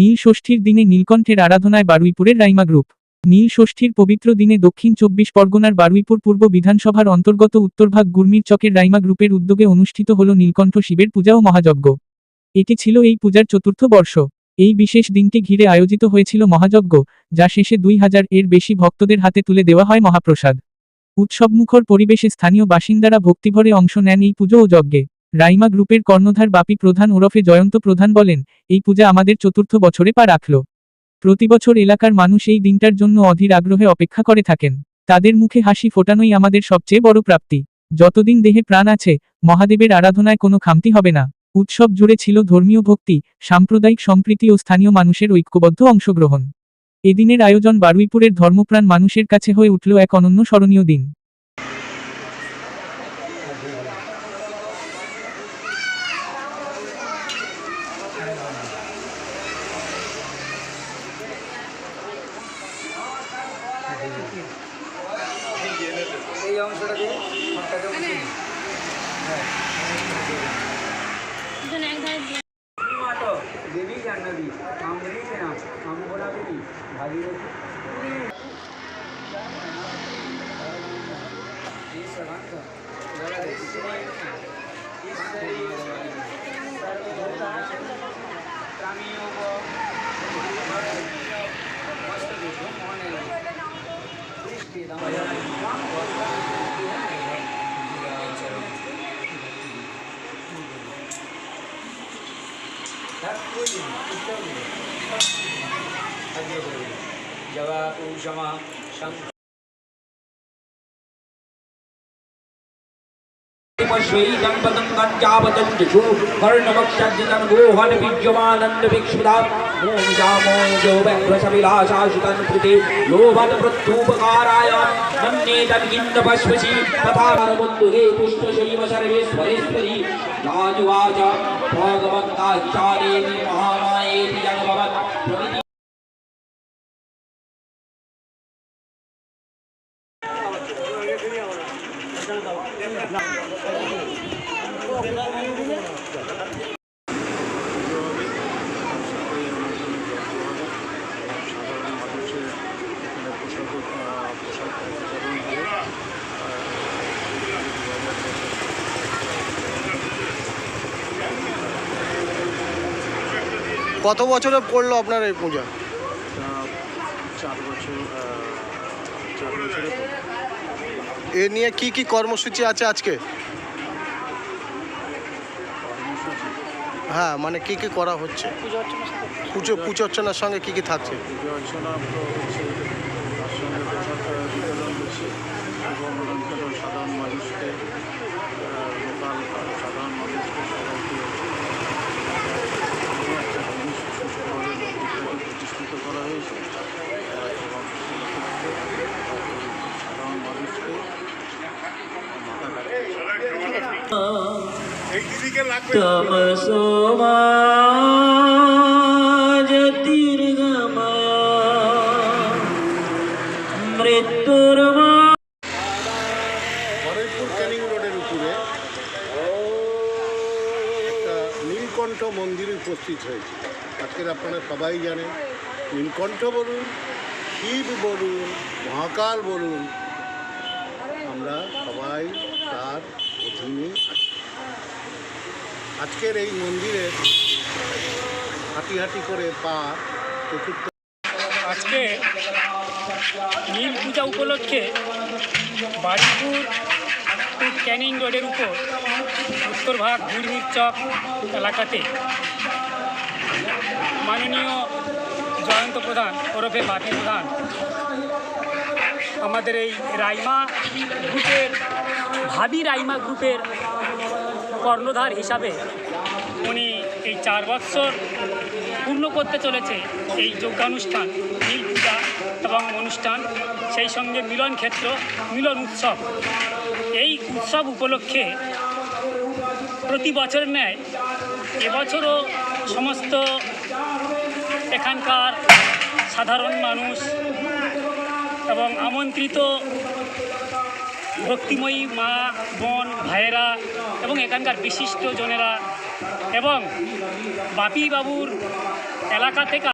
নীল ষষ্ঠীর দিনে নীলকণ্ঠের আরাধনায় বারুইপুরের রাইমা গ্রুপ। নীল ষষ্ঠীর পবিত্র দিনে দক্ষিণ চব্বিশ পরগনার বারুইপুর পূর্ব বিধানসভার অন্তর্গত উত্তরভাগ গুর্মির চকের রাইমা গ্রুপের উদ্যোগে অনুষ্ঠিত হল নীলকণ্ঠ শিবের পূজা ও মহাযজ্ঞ। এটি ছিল এই পূজার চতুর্থ বর্ষ। এই বিশেষ দিনটি ঘিরে আয়োজিত হয়েছিল মহাযজ্ঞ, যা শেষে দুই হাজার এর বেশি ভক্তদের হাতে তুলে দেওয়া হয় মহাপ্রসাদ। উৎসবমুখর পরিবেশে স্থানীয় বাসিন্দারা ভক্তিভরে অংশ নেন এই পুজো ও যজ্ঞে। রাইমা গ্রুপের কর্ণধার বাপি প্রধান ওরফে জয়ন্ত প্রধান বলেন, এই পূজা আমাদের চতুর্থ বছরে পা রাখল। প্রতিবছর এলাকার মানুষ এই দিনটার জন্য অধীর আগ্রহে অপেক্ষা করে থাকেন। তাদের মুখে হাসি ফোটানোই আমাদের সবচেয়ে বড় প্রাপ্তি। যতদিন দেহে প্রাণ আছে, মহাদেবের আরাধনায় কোনো খামতি হবে না। উৎসব জুড়ে ছিল ধর্মীয় ভক্তি, সাম্প্রদায়িক সম্প্রীতি ও স্থানীয় মানুষের ঐক্যবদ্ধ অংশগ্রহণ। এদিনের আয়োজন বারুইপুরের ধর্মপ্রাণ মানুষের কাছে হয়ে উঠল এক অনন্য স্মরণীয় দিন। এই অংশটা দিয়ে হাতটাকে মুছে নিই। হ্যাঁ দুজন এক ধারে দিয়ে মাতো দেবী জাহ্নবী মামরি নাম মামগোলা দেবী ভাগীরথী এই সর্বাঙ্গ जवापूषमा श्वेतं पदं कञ्चापतं चषु कर्णवक्षज्जितं गोहनबीज्यमानन्दवीक्षुदाम् ोजामोजोभैवशविलाशाशितन् कृते लोभतमृत्यूपकाराय मन्ये तद्गिन्दपश्वसि तथा परमुद्दुगे पुष्पशैव सर्वे स्वरेश्वरी राजुवाच भगवन्ताचार्येति महानायेति जगभवत् কত বছরে পড়ল আপনার এই পূজা? চার বছর চার বছরে এ নিয়ে কি কি কর্মসূচি আছে আজকে? হ্যাঁ মানে কি কি করা হচ্ছে? পুজো পুজো অর্চনার সঙ্গে কি কি থাকছে? পুজো অর্চনা তো হচ্ছে তার সঙ্গে পোশাক আহ, বিতরণ হচ্ছে এবং অন্যান্য সাধারণ মানুষকে লোকাল সাধারণ মানুষকে সবাইকে কোনো একটা জিনিস সুষ্ঠুভাবে মন্দিরটাকে প্রতিষ্ঠিত করা হয়েছে আহ, এবং সেই ক্ষেত্রে আহ, এই সাধারণ মানুষকে মাথা বরেরপুর ক্যানিং রোডের উপরে নীলকণ্ঠ মন্দিরে উপস্থিত হয়েছে আজকের আপনারা সবাই জানেন নীলকণ্ঠ বলুন শিব বলুন মহাকাল বলুন আমরা সবাই তার অধীনে আজকের এই মন্দিরে হাঁটি হাঁটি করে পা চতুর্থ আজকে নীল পূজা উপলক্ষে বাড়িপুর ক্যানিং রোডের উপর উত্তরভাগ গুরমির চক এলাকাতে মাননীয় জয়ন্ত প্রধান ওরফে বাপি প্রধান আমাদের এই রাইমা গ্রুপের, ভাবি রাইমা গ্রুপের কর্ণধার হিসাবে উনি এই চার বৎসর পূর্ণ করতে চলেছে এই যজ্ঞানুষ্ঠান, নীল পূজা এবং অনুষ্ঠান, সেই সঙ্গে মিলন ক্ষেত্র, মিলন উৎসব। এই উৎসব উপলক্ষে প্রতি বছর ন্যায় এবছরও সমস্ত এখানকার সাধারণ মানুষ এবং আমন্ত্রিত ভক্তিময়ী মা, বোন, ভাইয়েরা এবং এখানকার বিশিষ্ট জনেরা এবং বাপি বাবুর এলাকা থেকে